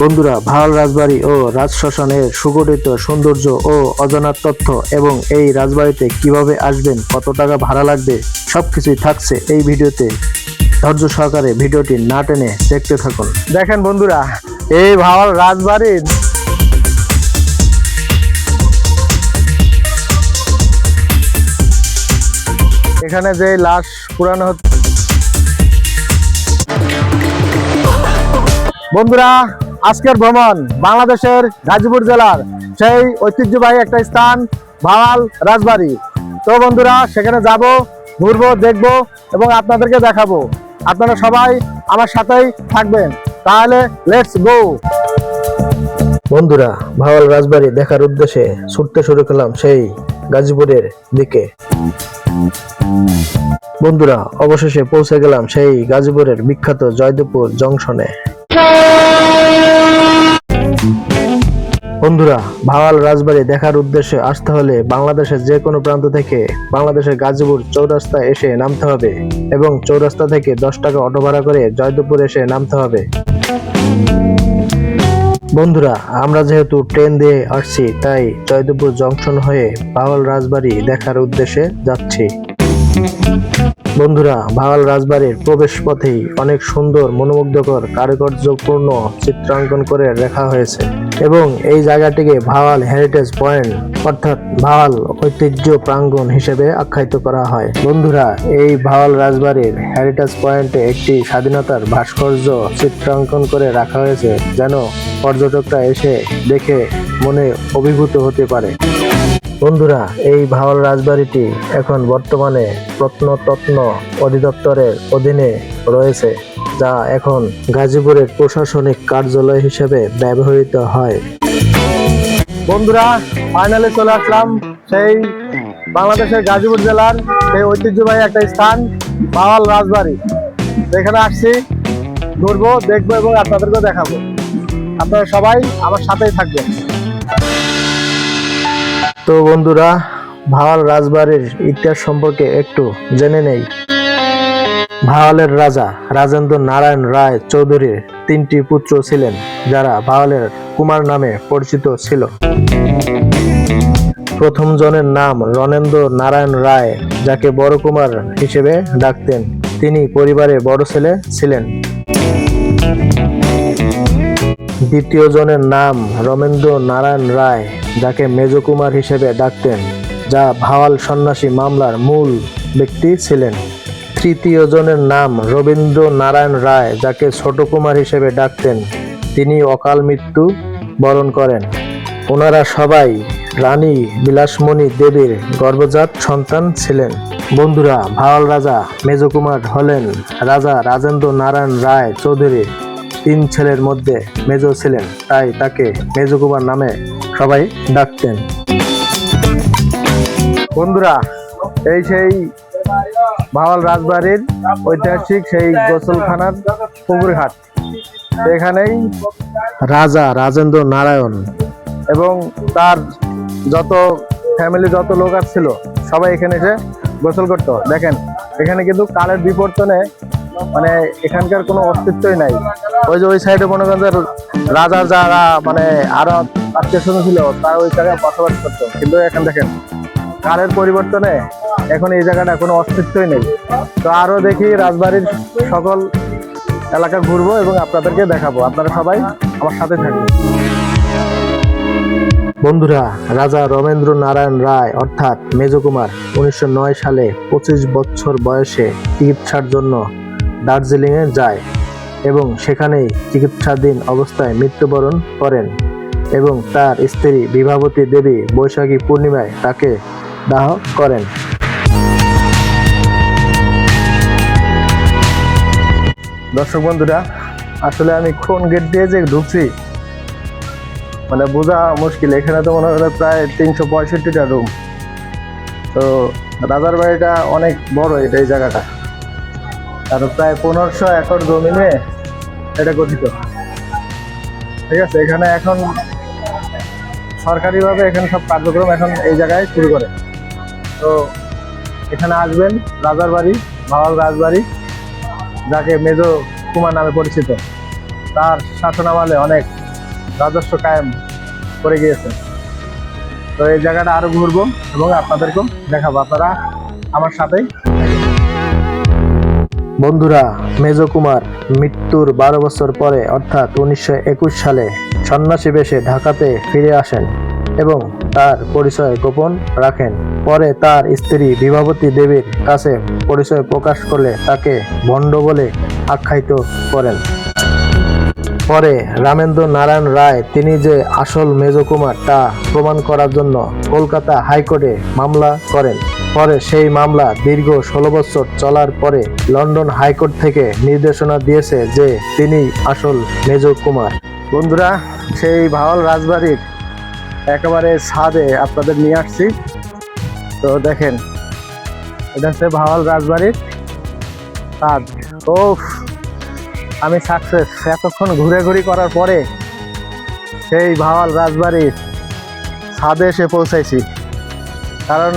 বন্ধুরা ভাওয়াল রাজবাড়ি ও রাজশ্মশানের সুগঠিত সৌন্দর্য ও অজানা তথ্য এবং এই রাজবাড়িতে কীভাবে আসবেন, কত টাকা ভাড়া লাগবে, সবকিছুই থাকছে এই ভিডিওতে। ধৈর্য সহকারে ভিডিওটি না টেনে দেখতে থাকুন। দেখেন বন্ধুরা, এই ভাওয়াল রাজবাড়ির এখানে যে লাশ পুরানো হচ্ছে। বন্ধুরা আজকের ভ্রমণ বাংলাদেশের গাজীপুর জেলার সেই ঐতিহ্যবাহী একটা স্থান, ভাওয়াল রাজবাড়ি। তো বন্ধুরা, সেখানে যাব, ঘুরবো, দেখব এবং আপনাদেরকে দেখাবো। আপনারা সবাই আমার সাথেই থাকবেন। তাহলে লেটস গো বন্ধুরা, ভাওয়াল রাজবাড়ি দেখার উদ্দেশ্যে ছুটতে শুরু করলাম সেই গাজীপুরের দিকে। বন্ধুরা, অবশেষে পৌঁছে গেলাম সেই গাজীপুরের বিখ্যাত জয়দেবপুর জংশনে। বন্ধুরা, ভাওয়াল রাজবাড়ি দেখার উদ্দেশ্যে আসতে হলে বাংলাদেশের যে কোনো প্রান্ত থেকে বাংলাদেশের গাজীপুর চৌরাস্তায় এসে নামতে হবে এবং চৌরাস্তা থেকে দশ টাকা অটো ভাড়া করে জয়দেবপুর এসে নামতে হবে। বন্ধুরা, আমরা যেহেতু ট্রেন দিয়ে আসছি, তাই জয়দেবপুর জংশন হয়ে ভাওয়াল রাজবাড়ি দেখার উদ্দেশ্যে যাচ্ছি। বন্ধুরা ভাওয়াল রাজবাড়ির প্রবেশ পথেই অনেক সুন্দর, মনোমুগ্ধকর, কারুকার্যপূর্ণ চিত্রাঙ্কন করে লেখা হয়েছে এবং এই জায়গাটিকে ভাওয়াল হেরিটেজ পয়েন্ট অর্থাৎ ভাওয়াল ঐতিহ্য প্রাঙ্গণ হিসেবে আখ্যায়িত করা হয়। বন্ধুরা, এই ভাওয়াল রাজবাড়ির হেরিটেজ পয়েন্টে একটি স্বাধীনতার ভাস্কর্য চিত্রাঙ্কন করে রাখা হয়েছে যেন পর্যটকরা এসে দেখে মনে অভিভূত হতে পারে। বন্ধুরা, এই ভাওয়াল রাজবাড়িটি এখন বর্তমানে প্রত্নতত্ন অধিদপ্তরের অধীনে রয়েছে, যা এখন গাজীপুরের প্রশাসনিক কার্যালয় হিসেবে ব্যবহৃত হয়। বন্ধুরা ফাইনালে চলে আসলাম সেই বাংলাদেশের গাজীপুর জেলার সেই ঐতিহ্যবাহী একটা স্থান, ভাওয়াল রাজবাড়ি। এখানে আসছি, ঘুরবো, দেখব এবং আপনাদেরকেও দেখাবো। আপনারা সবাই আমার সাথেই থাকবেন। তো বন্ধুরা, ভাওয়াল রাজবাড়ির ইতিহাস সম্পর্কে একটু জেনে নেই। ভাওয়ালের রাজা রাজেন্দ্র নারায়ণ রায় চৌধুরীর তিনটি পুত্র ছিলেন, যারা ভাওয়ালের কুমার নামে পরিচিত ছিল। প্রথম জনের নাম রণেন্দ্র নারায়ণ রায়, যাকে বড় কুমার হিসেবে ডাকতেন। তিনি পরিবারের বড় ছেলে ছিলেন। দ্বিতীয় জনের নাম রমেন্দ্র নারায়ণ রায়, যাকে মেজকুমার হিসেবে ডাকতেন, যা ভাওয়াল সন্ন্যাসী মামলার মূল ব্যক্তি ছিলেন। তৃতীয় জনের নাম রবীন্দ্র নারায়ণ রায়, যাকে ছোট কুমার হিসেবে ডাকতেন, তিনি অকাল মৃত্যু বরণ করেন। ওনারা সবাই রানী বিলাসমণি দেবীর গর্ভজাত সন্তান ছিলেন। বন্ধুরা, ভাওয়াল রাজা মেজকুমার হলেন রাজা রাজেন্দ্র নারায়ণ রায় চৌধুরী তিন ছেলের মধ্যে মেজ ছিলেন, তাই তাকে মেজকুমার নামে সবাই ডাকতেন। বন্ধুরা, এই সেই ভাওয়াল রাজবাড়ির ঐতিহাসিক সেই গোসলখানার পুকুরঘাট। এখানেই রাজা রাজেন্দ্র নারায়ণ এবং তার যত ফ্যামিলি যত লোক আসছিল সবাই এখানে এসে গোসল করতো। দেখেন, এখানে কিন্তু কালের বিবর্তনে মানে এখানকার কোনো অস্তিত্বই নাই। ওই যে ওই সাইডে মনে করেন রাজার যারা মানে আরও আত্মীয় ছিল, তারা ওই জায়গায় বসবাস করতো। কিন্তু এখন দেখেন, কালের পরিবর্তনে এখন এই জায়গাটা কোনো অস্তিত্বই নেই। তো আরও দেখি রাজবাড়ির সকল এলাকা ঘুরবো এবং আপনাদেরকে দেখাবো। আপনারা সবাই আমার সাথে থাকবেন। বন্ধুরা, রাজা রমেন্দ্র নারায়ণ রায় অর্থাৎ মেজকুমার উনিশশো সালে পঁচিশ বছর বয়সে চিকিৎসার জন্য দার্জিলিংয়ে যায় এবং সেখানেই চিকিৎসাধীন অবস্থায় মৃত্যুবরণ করেন এবং তার স্ত্রী বিভাবতী দেবী বৈশাখী পূর্ণিমায় তাকে দাহ করেন। দর্শক বন্ধুরা, আসলে আমি কোন গেট দিয়ে যে ঢুকছি মানে বোঝা মুশকিল। এখানে তো মনে হয় প্রায় তিনশো পঁয়ষট্টিটা রুম তো রাজার বাড়িটা অনেক বড় এটা এই জায়গাটা। আর প্রায় পনেরোশো একর জমি নিয়ে এটা গঠিত। ঠিক আছে, এখানে এখন সরকারিভাবে এখানে সব কার্যক্রম এখন এই জায়গায় শুরু করে। তো এখানে আসবেন, রাজার বাড়ি ভাওয়াল রাজবাড়ি যাকে মেজ কুমার নামে পরিচিত। তার শাসনামলে অনেক রাজস্ব কায়েম করে গিয়েছে। তো এই জায়গাটা আরও ঘুরবো এবং আপনাদেরকেও দেখাবো। আপনারা আমার সাথেই বন্ধুরা, মেজ কুমার মৃত্যুর বারো বছর পরে, অর্থাৎ উনিশশো একুশ সালে সন্ন্যাসী বেশে ঢাকাতে ফিরে আসেন এবং তার পরিচয় গোপন রাখেন। পরে তার স্ত্রী বিভাবতী দেবীর কাছে পরিচয় প্রকাশ করলে তাকে ভণ্ড বলে আখ্যায়িত করেন। পরে রামেন্দ্র নারায়ণ রায় তিনি যে আসল মেজকুমার তা প্রমাণ করার জন্য কলকাতা হাইকোর্টে মামলা করেন। পরে সেই মামলা দীর্ঘ ষোলো বছর চলার পরে লন্ডন হাইকোর্ট থেকে নির্দেশনা দিয়েছে যে তিনি আসল মেজ কুমার। বন্ধুরা, সেই ভাওয়াল রাজবাড়ির একেবারে ছাদে আপনাদের নিয়ে আসছি। তো দেখেন, এটা হচ্ছে ভাওয়াল রাজবাড়ির ছাদ। ও আমি সাকসেস। এতক্ষণ ঘুরে ঘুরি করার পরে সেই ভাওয়াল রাজবাড়ির ছাদে এসে পৌঁছাইছি। কারণ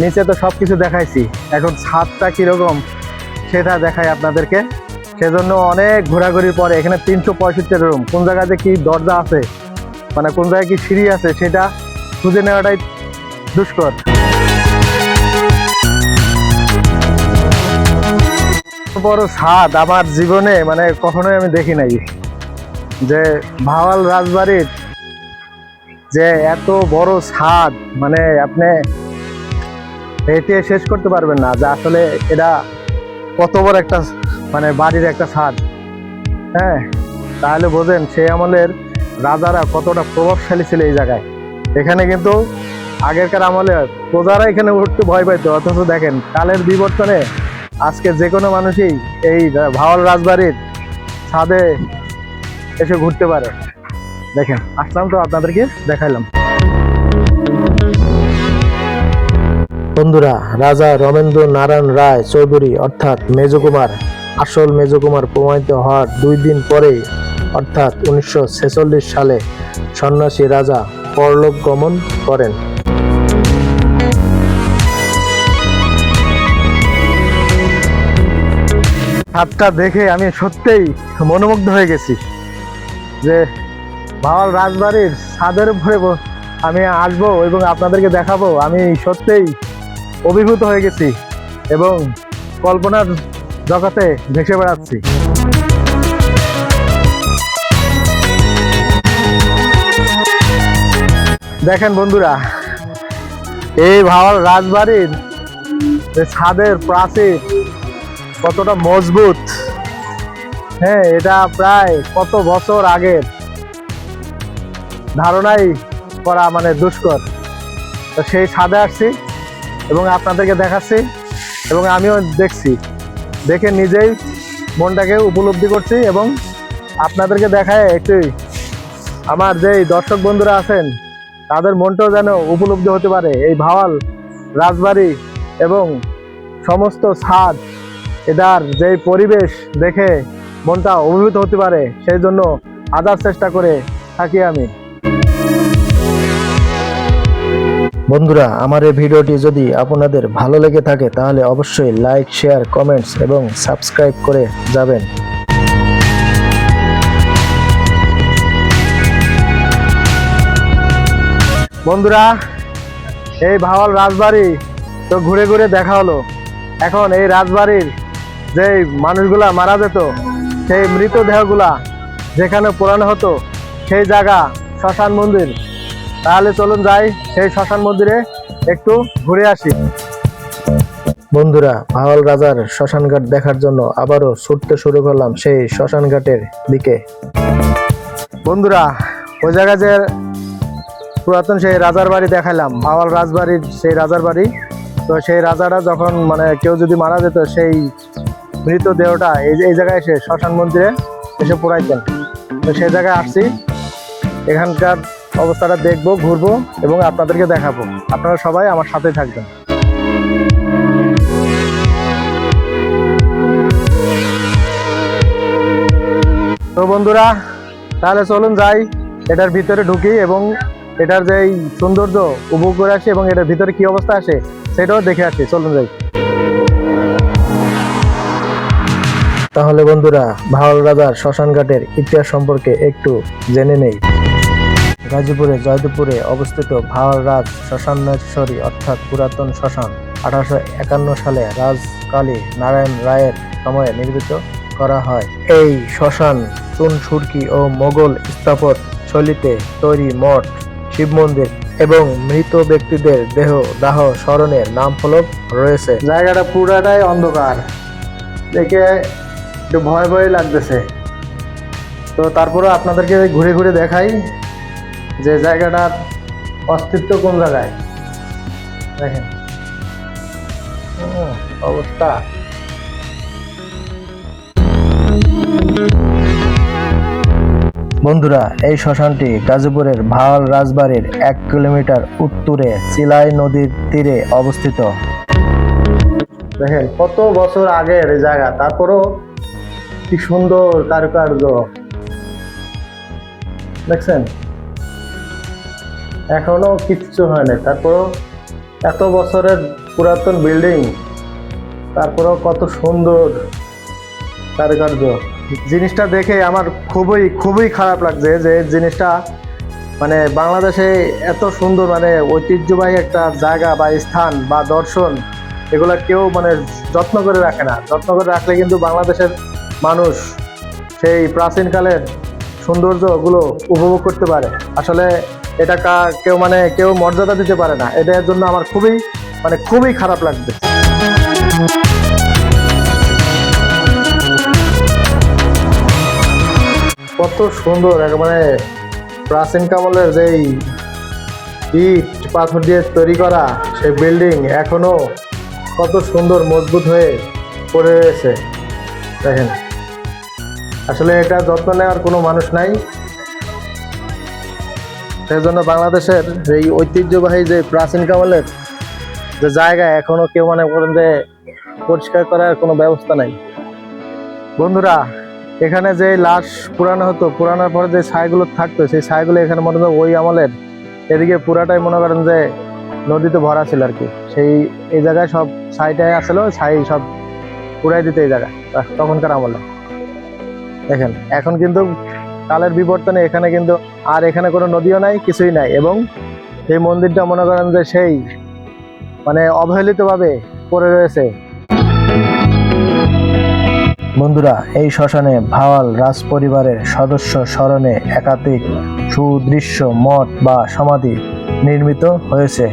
নিচে তো সব কিছু দেখাইছি। এখন ছাদটা কীরকম সেটা দেখাই আপনাদেরকে। সেজন্য অনেক ঘোরাঘুরির পরে, এখানে তিনশো পঁয়ষট্টি রুম কোন জায়গাতে কি দরজা আছে মানে কোন জায়গায় কি সিঁড়ি আছে, সেটা খুঁজে নেওয়াটাই দুষ্কর। বড় ছাদ, আমার জীবনে মানে কখনোই আমি দেখি নাই যে ভাওয়াল রাজবাড়ির যে এত বড় ছাদ মানে আপনি হেঁটে শেষ করতে পারবেন না, যে আসলে এটা কত বড় একটা মানে বাড়ির একটা ছাদ হ্যাঁ তাহলে বোঝেন সেই আমলের রাজারা কতটা প্রভাবশালী ছিল এই জায়গায়। এখানে কিন্তু আগেরকার আমলে প্রজারা এখানে উঠতে ভয় পাইতো, অথচ দেখেন কালের বিবর্তনে আজকে যে কোনো মানুষই এই ভাওয়াল রাজবাড়ির ছাদে এসে ঘুরতে পারে। দেখেন, আসলাম তো আপনাদেরকে দেখাইলাম। বন্ধুরা, রাজা রমেন্দ্র নারায়ণ রায় চৌধুরী অর্থাৎ মেজকুমার আসল মেজকুমার প্রমাণিত হওয়ার দুই দিন পরে অর্থাৎ উনিশশো ছেচল্লিশ সালে সন্ন্যাসী রাজা পরলোক গমন করেন। ছাদটা দেখে আমি সত্যিই মনোমুগ্ধ হয়ে গেছি যে ভাওয়াল রাজবাড়ির ছাদের উপরে আমি আসব এবং আপনাদেরকে দেখাবো। আমি সত্যিই অভিভূত হয়ে গেছি এবং কল্পনার জগতে ভেসে বেড়াচ্ছি। দেখেন বন্ধুরা, এই ভাওয়াল রাজবাড়ির ছাদের প্রাচীর কতটা মজবুত। হ্যাঁ এটা প্রায় কত বছর আগের ধারণাই করা মানে দুষ্কর। তো সেই ছাদে আসছি। এবং আপনাদেরকে দেখাচ্ছি এবং আমিও দেখছি। দেখে নিজেই মনটাকে উপলব্ধি করছি এবং আপনাদেরকে দেখায় একটু আমার যেই দর্শক বন্ধুরা আছেন, তাদের মনটাও যেন উপলব্ধি হতে পারে। এই ভাওয়াল, রাজবাড়ি এবং সমস্ত ছাদ, এটার যে পরিবেশ দেখে মনটা অভিভূত হতে পারে, সেই জন্য আদার চেষ্টা করে থাকি আমি। বন্ধুরা, আমার এই ভিডিওটি যদি আপনাদের ভালো লেগে থাকে, তাহলে অবশ্যই লাইক শেয়ার কমেন্টস এবং সাবস্ক্রাইব করে যাবেন। বন্ধুরা, এই ভাওয়াল রাজবাড়ি তো ঘুরে ঘুরে দেখা হলো। এখন এই রাজবাড়ির যে মানুষগুলা মারা যেত, সেই মৃতদেহগুলা যেখানে পোড়ানো হতো, সেই জায়গা শ্মশান মন্দির তাহলে চলুন যাই সেই শ্মশান মন্দিরে, একটু ঘুরে আসি। বন্ধুরা ভাওয়াল রাজার শ্মশানঘাট দেখার জন্য আবারও ছুটতে শুরু করলাম সেই শ্মশানঘাটের দিকে। বন্ধুরা, ওই জায়গায় যে পুরাতন সেই রাজার বাড়ি দেখালাম ভাওয়াল রাজবাড়ির সেই রাজার বাড়ি। তো সেই রাজারা যখন মানে কেউ যদি মারা যেত, সেই মৃত দেহটা এই এই জায়গায় এসে শ্মশান মন্দিরে এসে পোড়াইতেন তো সেই জায়গায় আসছি। এখানকার অবস্থাটা দেখব, ঘুরবো এবং আপনাদেরকে দেখাবো। আপনারা সবাই আমার সাথে থাকবেন। তো বন্ধুরা, তাহলে চলুন যাই। এটার ভিতরে ঢুকি এবং এটার যে সৌন্দর্য উপভোগ করে আসে এবং এটার ভিতরে কি অবস্থা আসে সেটাও দেখে আসি। চলুন যাই। তাহলে বন্ধুরা, ভাওয়াল রাজার শ্মশান ঘাটের ইতিহাস সম্পর্কে একটু জেনে নেই। গাজীপুরে, জয়দেবপুরে অবস্থিত ভাওয়াল রাজ শ্মশানেশ্বরী অর্থাৎ পুরাতন শ্মশান, আঠারোশো একান্ন সালে রাজকালী নারায়ণ রায়ের সময়ে নির্মিত করা হয়। এই শ্মশান চুন, সুরকি ও মোগল স্থাপত শৈলীতে তৈরি মঠ, শিব মন্দির এবং মৃত ব্যক্তিদের দেহ দাহ স্মরণের নাম ফলক রয়েছে। জায়গাটা পুরাটাই অন্ধকার। দেখে একটু ভয় ভয় লাগতেছে। তো তারপরে আপনাদেরকে ঘুরে ঘুরে দেখাই। যে জায়গাটার অস্তিত্ব কোন জায়গায়? দেখেন। অবস্থা। বন্ধুরা, এই শ্মশানটি গাজীপুরের ভাওয়াল রাজবাড়ির এক কিলোমিটার উত্তরে চিলাই নদীর তীরে অবস্থিত। দেখেন, কত বছর আগের জায়গা, তারপরও কি সুন্দর কারুকার্য। দেখছেন? এখনও কিচ্ছু হয়নি তারপরও এত বছরের পুরাতন বিল্ডিং, তারপরেও কত সুন্দর কারুকার্য। জিনিসটা দেখে আমার খুবই খুবই খারাপ লাগছে যে জিনিসটা মানে বাংলাদেশে এত সুন্দর মানে ঐতিহ্যবাহী একটা জায়গা বা স্থান বা দর্শন, এগুলো কেউ মানে যত্ন করে রাখে না। যত্ন করে রাখলে কিন্তু বাংলাদেশের মানুষ সেই প্রাচীনকালের সৌন্দর্যগুলো উপভোগ করতে পারে। আসলে এটা কেউ মানে কেউ মর্যাদা দিতে পারে না। এটার জন্য আমার খুবই মানে খুবই খারাপ লাগবে। কত সুন্দর, একেবারে প্রাচীন কামলের যেই ইট পাথর দিয়ে তৈরি করা সেই বিল্ডিং এখনও কত সুন্দর, মজবুত হয়ে পড়ে রয়েছে। দেখেন। আসলে এটা যত্ন নেওয়ার কোনো মানুষ নাই। সেই জন্য বাংলাদেশের এই ঐতিহ্যবাহী যে প্রাচীন কামলের যে জায়গা, এখনও কেউ মনে করেন যে পরিষ্কার করার কোনো ব্যবস্থা নাই। বন্ধুরা, এখানে যে লাশ পুরানো হতো, পুরানোর পরে যে ছাইগুলো থাকতো, সেই ছাইগুলো এখানে মনে হয় ওই আমলের এদিকে পুরাটাই মনে করেন যে নদীতে ভরা ছিল আর কি। সেই, এই জায়গায় সব ছাইটাই আসলো ছাই সব পুরাই দিতে এই জায়গায়, তখনকার আমলে। দেখেন, এখন কিন্তু কালের বিবর্তনে এখানে কিন্তু আর এখানে কোনো নদীও নাই, কিছুই নাই। এবং এই মন্দিরটা মনে করেন যে সেই মানে অবহেলিতভাবে পড়ে রয়েছে। বন্ধুরা, এই শ্মশানে ভাওয়াল রাজ পরিবারের সদস্য স্মরণে একাধিক সুদৃশ্য মঠ বা সমাধি নির্মিত হয়েছে,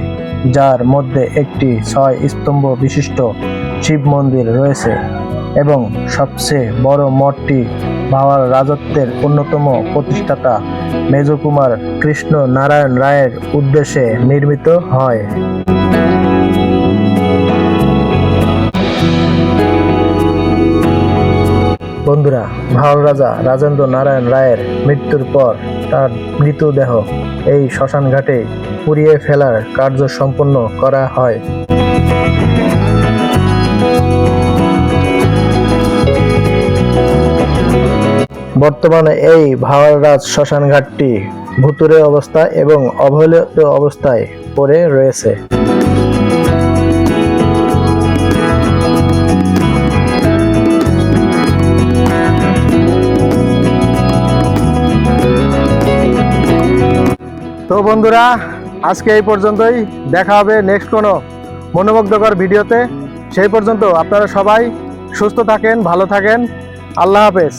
যার মধ্যে একটি ছয় স্তম্ভ বিশিষ্ট শিব মন্দির রয়েছে এবং সবচেয়ে বড় মঠটি ভাওয়াল রাজত্বের অন্যতম প্রতিষ্ঠাতা মেজকুমার কৃষ্ণ নারায়ণ রায়ের উদ্দেশ্যে নির্মিত হয়। বন্ধুরা, ভাওয়াল রাজা রাজেন্দ্র নারায়ণ রায়ের মৃত্যুর পর তার মৃতদেহ এই শ্মশান ঘাটে পুড়িয়ে ফেলার কার্য সম্পন্ন করা হয়। বর্তমানে এই ভাওয়াল রাজ শ্মশান ঘাটটি ভুতুরে অবস্থায় এবং অবহেলিত অবস্থায় পড়ে রয়েছে। তো বন্ধুরা, আজকে এই পর্যন্তই। দেখা হবে নেক্সট কোনো মনোমুগ্ধকর ভিডিওতে। সেই পর্যন্ত আপনারা সবাই সুস্থ থাকেন, ভালো থাকেন। আল্লাহ হাফেজ।